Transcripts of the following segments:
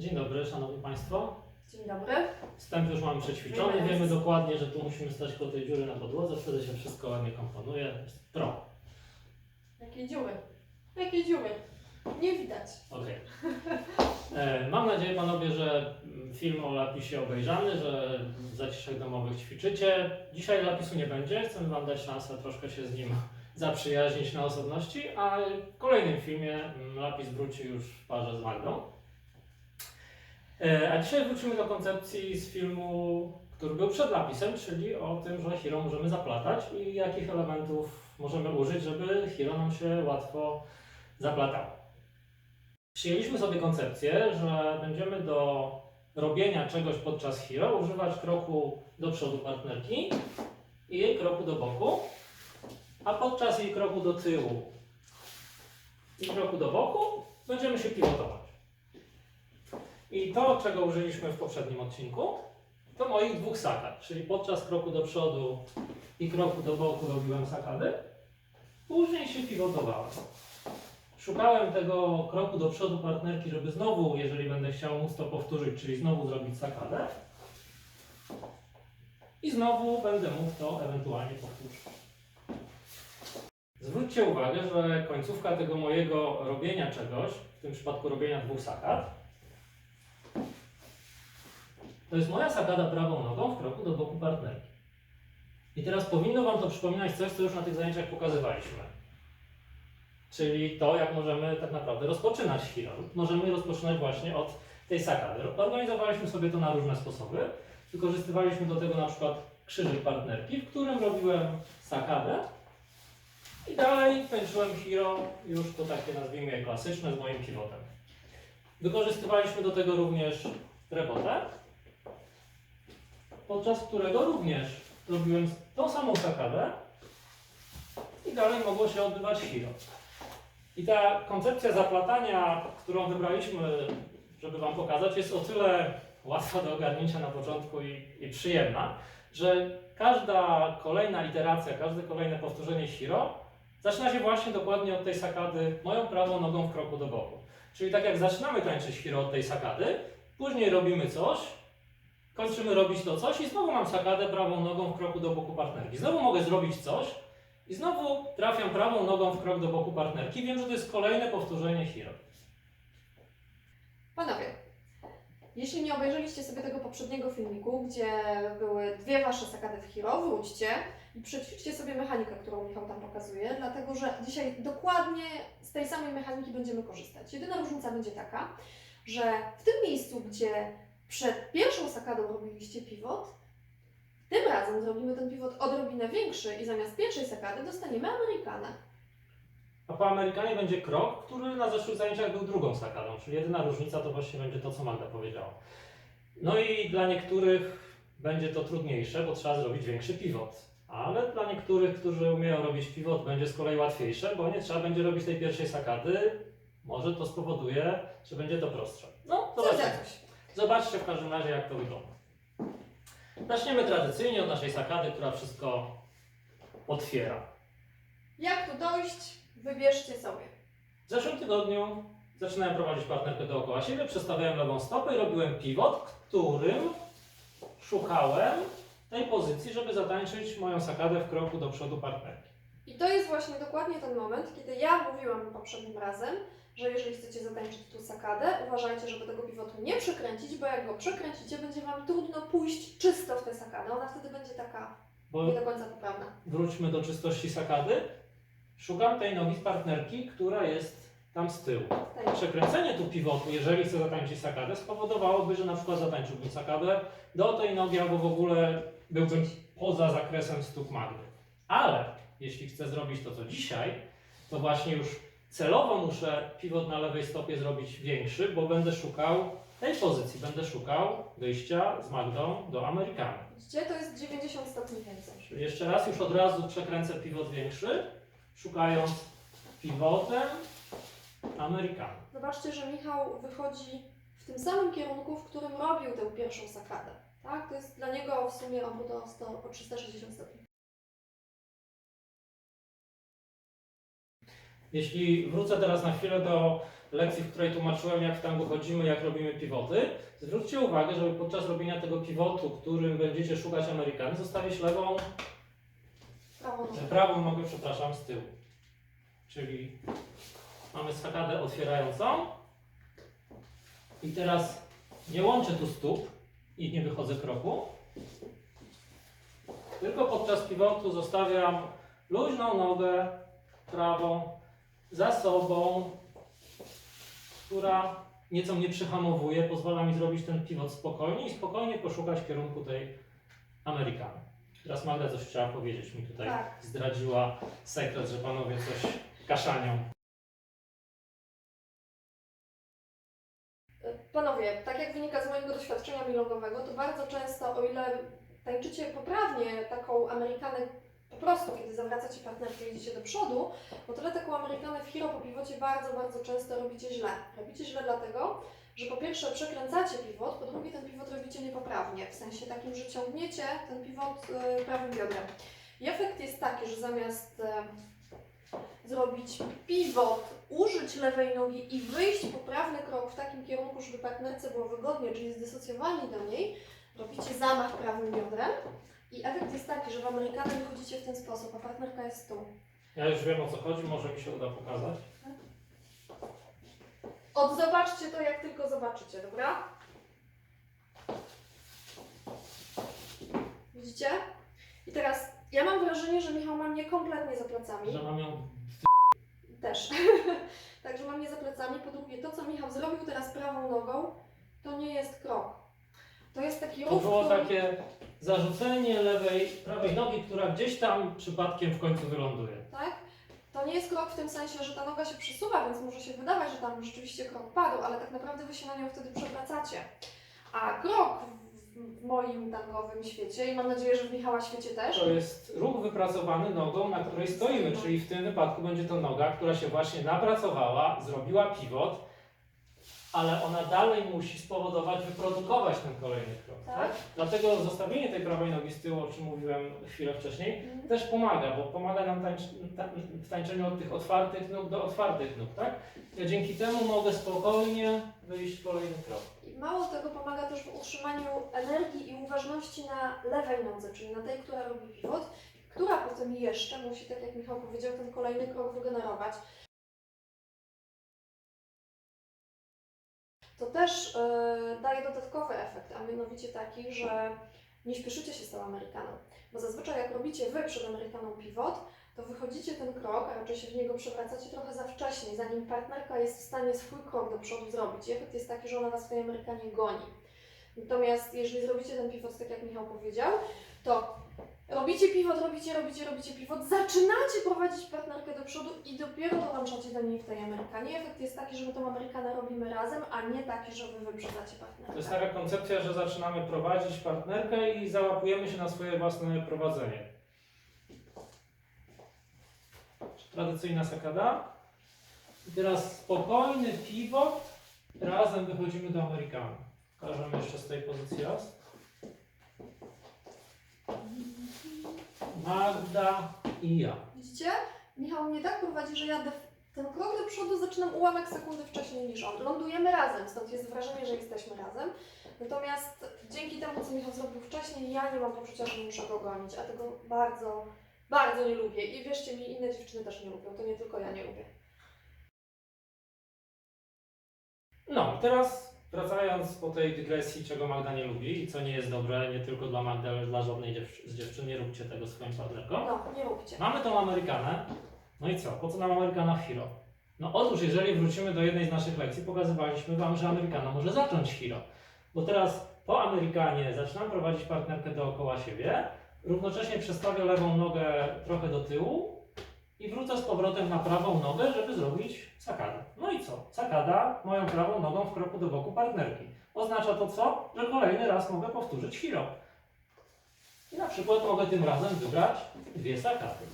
Dzień dobry, Szanowni Państwo. Dzień dobry. Wstęp już mamy przećwiczony, wiemy dokładnie, że tu musimy stać po tej dziury na podłodze, wtedy się wszystko ładnie komponuje. Jest Pro. Jakie dziury? Jakie dziury? Nie widać. Okej. E, Mam nadzieję, panowie, że film o lapisie obejrzany, że w zaciszach domowych ćwiczycie. Dzisiaj lapisu nie będzie, chcemy wam dać szansę troszkę się z nim zaprzyjaźnić na osobności, a w kolejnym filmie lapis wróci już w parze z Magdą. E, A dzisiaj wrócimy do koncepcji z filmu, który był przed lapisem, czyli o tym, że Hero możemy zaplatać i jakich elementów możemy użyć, żeby Hero nam się łatwo zaplatało. Przyjęliśmy sobie koncepcję, że będziemy do robienia czegoś podczas Hero używać kroku do przodu partnerki i jej kroku do boku, a podczas jej kroku do tyłu i kroku do boku będziemy się pivotować. I to, czego użyliśmy w poprzednim odcinku, to moich dwóch sakad, czyli podczas kroku do przodu i kroku do boku robiłem sakady, później się pivotowałem. Szukałem tego kroku do przodu partnerki, żeby znowu, jeżeli będę chciał móc to powtórzyć, czyli znowu zrobić sakadę. I znowu będę mógł to ewentualnie powtórzyć. Zwróćcie uwagę, że końcówka tego mojego robienia czegoś, w tym przypadku robienia dwóch sakad, to jest moja sakada prawą nogą w kroku do boku partnerki. I teraz powinno Wam to przypominać coś, co już na tych zajęciach pokazywaliśmy. Czyli to, jak możemy tak naprawdę rozpoczynać chwilę. Możemy rozpoczynać właśnie od tej sakady. Organizowaliśmy sobie to na różne sposoby. Wykorzystywaliśmy do tego na przykład krzyżyk partnerki, w którym robiłem sakadę i dalej kończyłem hero, już to takie nazwijmy klasyczne, z moim pivotem. Wykorzystywaliśmy do tego również rebotę, podczas którego również robiłem tą samą sakadę i dalej mogło się odbywać hero. I ta koncepcja zaplatania, którą wybraliśmy, żeby Wam pokazać, jest o tyle łatwa do ogarnięcia na początku i, i przyjemna, że każda kolejna iteracja, każde kolejne powtórzenie Hiro zaczyna się właśnie dokładnie od tej sakady moją prawą nogą w kroku do boku. Czyli tak jak zaczynamy tańczyć Hiro od tej sakady, później robimy coś, kończymy robić to coś i znowu mam sakadę prawą nogą w kroku do boku partnerki. Znowu mogę zrobić coś, i znowu trafiam prawą nogą w krok do boku partnerki. Wiem, że to jest kolejne powtórzenie Hiro. Panowie, jeśli nie obejrzeliście sobie tego poprzedniego filmiku, gdzie były dwie wasze sakady w Hero, wróćcie i przećwiczcie sobie mechanikę, którą Michał tam pokazuje, dlatego że dzisiaj dokładnie z tej samej mechaniki będziemy korzystać. Jedyna różnica będzie taka, że w tym miejscu, gdzie przed pierwszą sakadą robiliście pivot, tym razem zrobimy ten pivot odrobinę większy i zamiast pierwszej sakady dostaniemy Amerykanę. A po Amerykanie będzie krok, który na zeszłych zajęciach był drugą sakadą, czyli jedyna różnica to właśnie będzie to, co Magda powiedziała. No i dla niektórych będzie to trudniejsze, bo trzeba zrobić większy pivot. Ale dla niektórych, którzy umieją robić pivot, będzie z kolei łatwiejsze, bo nie trzeba będzie robić tej pierwszej sakady. Może to spowoduje, że będzie to prostsze. No, zobaczymy. coś. Zobaczcie w każdym razie, jak to wygląda. Zaczniemy tradycyjnie od naszej sakady, która wszystko otwiera. Jak tu dojść? Wybierzcie sobie. W zeszłym tygodniu zaczynałem prowadzić partnerkę dookoła siebie, przestawiałem lewą stopę i robiłem pivot, którym szukałem tej pozycji, żeby zatańczyć moją sakadę w kroku do przodu partnerki. I to jest właśnie dokładnie ten moment, kiedy ja mówiłam poprzednim razem, że jeżeli chcecie zatańczyć tu sakadę, uważajcie, żeby tego pivotu nie przekręcić, bo jak go przekręcicie, będzie Wam trudno pójść czysto w tę sakadę. Ona wtedy będzie taka Bo nie do końca poprawna. wróćmy do czystości sakady. Szukam tej nogi z partnerki, która jest tam z tyłu. Tutaj. Przekręcenie tu pivotu, jeżeli chcę zatańczyć sakadę, spowodowałoby, że na przykład zatańczyłbym sakadę do tej nogi albo w ogóle byłbym poza zakresem stóp Magdy. Ale jeśli chcę zrobić to, co dzisiaj, to właśnie już celowo muszę pivot na lewej stopie zrobić większy, bo będę szukał tej pozycji, będę szukał wyjścia z Magdą do Amerykany. Widzicie, to jest 90 stopni więcej. Czyli jeszcze raz, już od razu przekręcę pivot większy, szukając pivotem Amerykany. Zobaczcie, że Michał wychodzi w tym samym kierunku, w którym robił tę pierwszą sakadę. Tak? To jest dla niego w sumie obrót o, 100, o 360 stopni. Jeśli wrócę teraz na chwilę do lekcji, w której tłumaczyłem, jak w tangu chodzimy, jak robimy pivoty, zwróćcie uwagę, żeby podczas robienia tego pivotu, którym będziecie szukać Amerykany, zostawić lewą, Prawą nogę. prawą nogę, przepraszam, z tyłu. Czyli mamy sakadę otwierającą i teraz nie łączę tu stóp i nie wychodzę kroku, tylko podczas pivotu zostawiam luźną nogę prawą za sobą, która nieco mnie przyhamowuje, pozwala mi zrobić ten pivot spokojnie i spokojnie poszukać kierunku tej Amerykany. Teraz Magda coś chciała powiedzieć mi tutaj, Tak. zdradziła sekret, że panowie coś kaszanią. Panowie, tak jak wynika z mojego doświadczenia milogowego, to bardzo często, o ile tańczycie poprawnie taką Amerykanę po prostu, kiedy zawracacie partnerkę i idziecie do przodu, o tyle taką Amerykanę w hero po pivocie bardzo, bardzo często robicie źle. Robicie źle dlatego, że po pierwsze przekręcacie pivot, po drugie ten pivot robicie niepoprawnie, w sensie takim, że ciągniecie ten pivot y, prawym biodrem. I efekt jest taki, że zamiast y, zrobić pivot, użyć lewej nogi i wyjść poprawny krok w takim kierunku, żeby partnerce było wygodnie, czyli zdysocjowani do niej, robicie zamach prawym biodrem i efekt jest taki, że w Amerykanę wychodzicie w ten sposób, a partnerka jest tu. Ja już wiem o co chodzi, może mi się uda pokazać. Odzobaczcie to, jak tylko zobaczycie, dobra? Widzicie? I teraz ja mam wrażenie, że Michał ma mnie kompletnie za plecami. Że mam ją Też. Także mam je za plecami. Po drugie, to co Michał zrobił teraz prawą nogą, to nie jest krok. To jest taki To ruch, było który- takie zarzucenie lewej, prawej nogi, która gdzieś tam przypadkiem w końcu wyląduje. tak? To nie jest krok w tym sensie, że ta noga się przesuwa, więc może się wydawać, że tam rzeczywiście krok padł, ale tak naprawdę Wy się na nią wtedy przewracacie. A krok w, moim tangowym świecie i mam nadzieję, że w Michała świecie też, To jest ruch wypracowany nogą, na której stoimy, czyli w tym wypadku będzie to noga, która się właśnie napracowała, zrobiła pivot, ale ona dalej musi spowodować, wyprodukować ten kolejny krok. Tak? Tak. Dlatego zostawienie tej prawej nogi z tyłu, o czym mówiłem chwilę wcześniej, Mhm. też pomaga, bo pomaga nam tańcz, ta, w tańczeniu od tych otwartych nóg do otwartych nóg, tak? Ja dzięki temu mogę spokojnie wyjść kolejny krok. I mało tego pomaga też w utrzymaniu energii i uważności na lewej nodze, czyli na tej, która robi pivot, która potem jeszcze musi, tak jak Michał powiedział, ten kolejny krok wygenerować. To też yy, daje dodatkowy efekt, a mianowicie taki, że nie śpieszycie się z tą Amerykaną. Bo zazwyczaj jak robicie Wy przed Amerykaną pivot, to wychodzicie ten krok, a raczej się w niego przewracacie trochę za wcześnie, zanim partnerka jest w stanie swój krok do przodu zrobić. Efekt jest taki, że ona Was w tej Amerykanie goni. Natomiast jeżeli zrobicie ten pivot, tak jak Michał powiedział, to robicie pivot, robicie, robicie, robicie pivot, zaczynacie prowadzić partnerkę do przodu i dopiero dołączacie do niej w tej Amerykanie. Efekt jest taki, że my tą Amerykanę robimy razem, a nie taki, że Wy wyprzedzacie partnerkę. To jest taka koncepcja, że zaczynamy prowadzić partnerkę i załapujemy się na swoje własne prowadzenie. Tradycyjna sakada. I teraz spokojny pivot. Razem wychodzimy do Amerykanu. Pokażemy jeszcze z tej pozycji raz. Magda i ja. Widzicie? Michał mnie tak prowadzi, że ja def- ten krok do przodu zaczynam ułamek sekundy wcześniej niż on. Lądujemy razem, stąd jest wrażenie, że jesteśmy razem. Natomiast dzięki temu, co Michał zrobił wcześniej, ja nie mam poczucia, że muszę go gonić, a tego bardzo, bardzo nie lubię. I wierzcie mi, inne dziewczyny też nie lubią, to nie tylko ja nie lubię. No, teraz wracając po tej dygresji, czego Magda nie lubi i co nie jest dobre nie tylko dla Magdy, ale dla żadnej dziew- z dziewczyn, nie róbcie tego swoim partnerkom. No, nie róbcie. Mamy tą Amerykanę. No i co? Po co nam Amerykana w Hero? No otóż, jeżeli wrócimy do jednej z naszych lekcji, pokazywaliśmy Wam, że Amerykana może zacząć Hero. Bo teraz po Amerykanie zaczynam prowadzić partnerkę dookoła siebie, równocześnie przestawię lewą nogę trochę do tyłu i wrócę z powrotem na prawą nogę, żeby zrobić sakadę. No i co? Sakada moją prawą nogą w kroku do boku partnerki. Oznacza to co? Że kolejny raz mogę powtórzyć Hero. I na przykład mogę tym razem wybrać dwie sakady.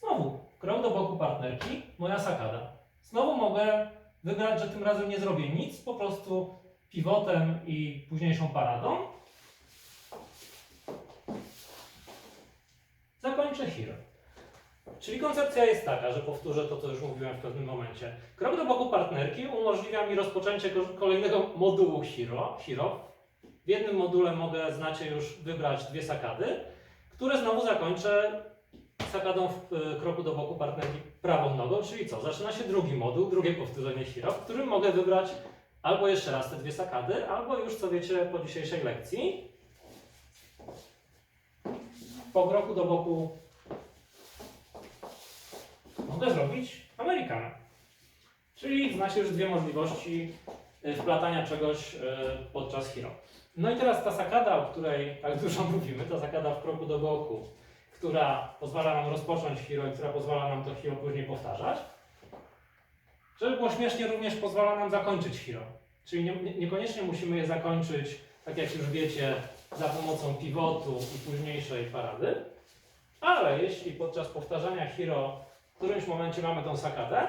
Znowu, krok do boku partnerki, moja sakada. Znowu mogę wybrać, że tym razem nie zrobię nic, po prostu pivotem i późniejszą paradą. Zakończę hero. Czyli koncepcja jest taka, że powtórzę to, co już mówiłem w pewnym momencie. Krok do boku partnerki umożliwia mi rozpoczęcie ko- kolejnego modułu. Hero. W jednym module mogę, znacie już, wybrać dwie sakady, które znowu zakończę sakadą w e, kroku do boku partnerki prawą nogą, czyli co? Zaczyna się drugi moduł, drugie powtórzenie Hero, w którym mogę wybrać albo jeszcze raz te dwie sakady, albo już co wiecie po dzisiejszej lekcji. Po kroku do boku mogę zrobić Amerykana. Czyli znacie już dwie możliwości y, wplatania czegoś y, podczas hero. No i teraz ta sakada, o której tak dużo mówimy, ta sakada w kroku do boku, która pozwala nam rozpocząć hero i która pozwala nam to hero później powtarzać. Żeby było śmiesznie, również pozwala nam zakończyć hero. Czyli nie, niekoniecznie musimy je zakończyć, tak jak już wiecie, za pomocą pivotu i późniejszej parady, ale jeśli podczas powtarzania hero w którymś momencie mamy tą sakadę,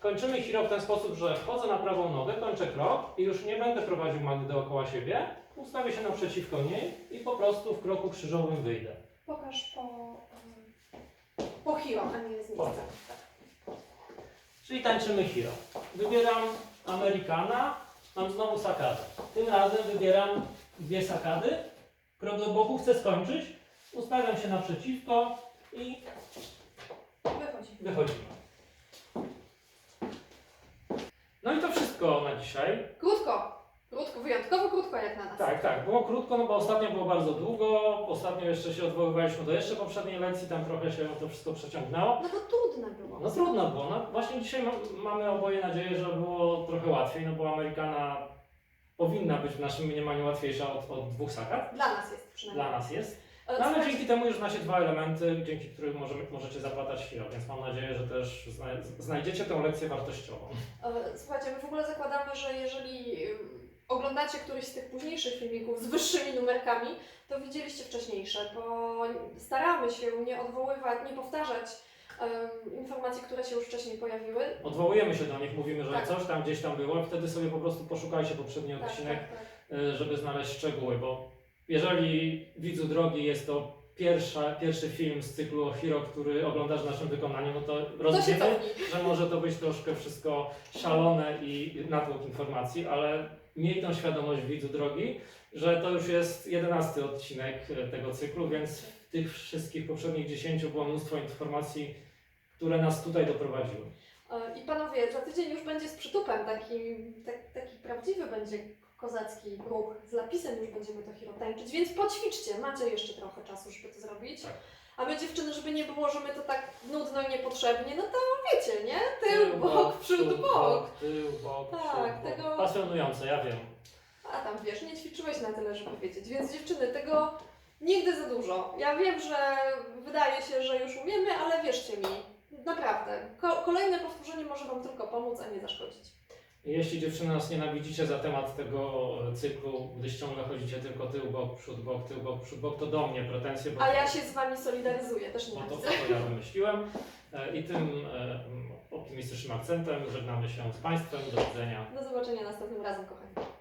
kończymy hero w ten sposób, że wchodzę na prawą nogę, kończę krok i już nie będę prowadził Magdy dookoła siebie, ustawię się naprzeciwko niej i po prostu w kroku krzyżowym wyjdę. Pokaż po, em, po hero, a nie z miejsca. Czyli tańczymy hero. Wybieram Amerykana, mam znowu sakadę. Tym razem wybieram dwie sakady, krok do boku, chcę skończyć, ustawiam się naprzeciwko i Wychodzi. wychodzimy. No i to wszystko na dzisiaj. Krótko. Krótko, wyjątkowo krótko jak na nas. Tak, tak, było krótko, no bo ostatnio było bardzo długo, ostatnio jeszcze się odwoływaliśmy do jeszcze poprzedniej lekcji, tam trochę się to wszystko przeciągnęło. No bo trudne było. No trudno było, no właśnie dzisiaj ma, mamy oboje nadzieję, że było trochę łatwiej, no bo Amerykana powinna być w naszym mniemaniu łatwiejsza od, od dwóch sakad, Dla nas jest przynajmniej. dla nas jest. E, No ale dzięki temu już znacie dwa elementy, dzięki którym możemy, możecie zaplatać chwilę, więc mam nadzieję, że też zna, znajdziecie tę lekcję wartościową. e, Słuchajcie, my w ogóle zakładamy, że jeżeli oglądacie któryś z tych późniejszych filmików z wyższymi numerkami, to widzieliście wcześniejsze, bo staramy się nie odwoływać, nie powtarzać informacji, które się już wcześniej pojawiły. Odwołujemy się do nich, mówimy, że Tak. coś tam gdzieś tam było, wtedy sobie po prostu poszukajcie poprzedni Tak, odcinek, tak, tak. y, żeby znaleźć szczegóły, bo jeżeli widzu drogi jest to pierwsza, pierwszy film z cyklu o Hero, który oglądasz w naszym wykonaniu, no to rozumiemy, że może to być troszkę wszystko szalone i natłok informacji, ale miej tą świadomość widzu drogi, że to już jest jedenasty odcinek tego cyklu, więc w tych wszystkich poprzednich dziesięciu było mnóstwo informacji, które nas tutaj doprowadziły. E, I panowie, za tydzień już będzie z przytupem, taki, tak, taki prawdziwy będzie kozacki ruch. Z lapisem już będziemy to hero tańczyć, więc poćwiczcie, macie jeszcze trochę czasu, żeby to zrobić. Tak. A my dziewczyny, żeby nie było, że my to tak nudno i niepotrzebnie, no to wiecie, nie? Tył, bok, przód, bok. Tył, bok, Tak, przód, tego- Pasjonujące, ja wiem. A tam wiesz, nie ćwiczyłeś na tyle, żeby wiedzieć. Więc dziewczyny, tego nigdy za dużo. Ja wiem, że wydaje się, że już umiemy, ale wierzcie mi, naprawdę. Ko- kolejne powtórzenie może Wam tylko pomóc, a nie zaszkodzić. Jeśli dziewczyny nas nienawidzicie za temat tego cyklu, gdy ciągle chodzicie tylko tył, bok, przód, bok, tył, bok, przód, bok, to do mnie pretensje, bo, A ja się z Wami solidaryzuję, też nie to, to ja wymyśliłem. E, I tym e, optymistycznym akcentem żegnamy się z Państwem. Do widzenia. Do zobaczenia następnym razem, kochani.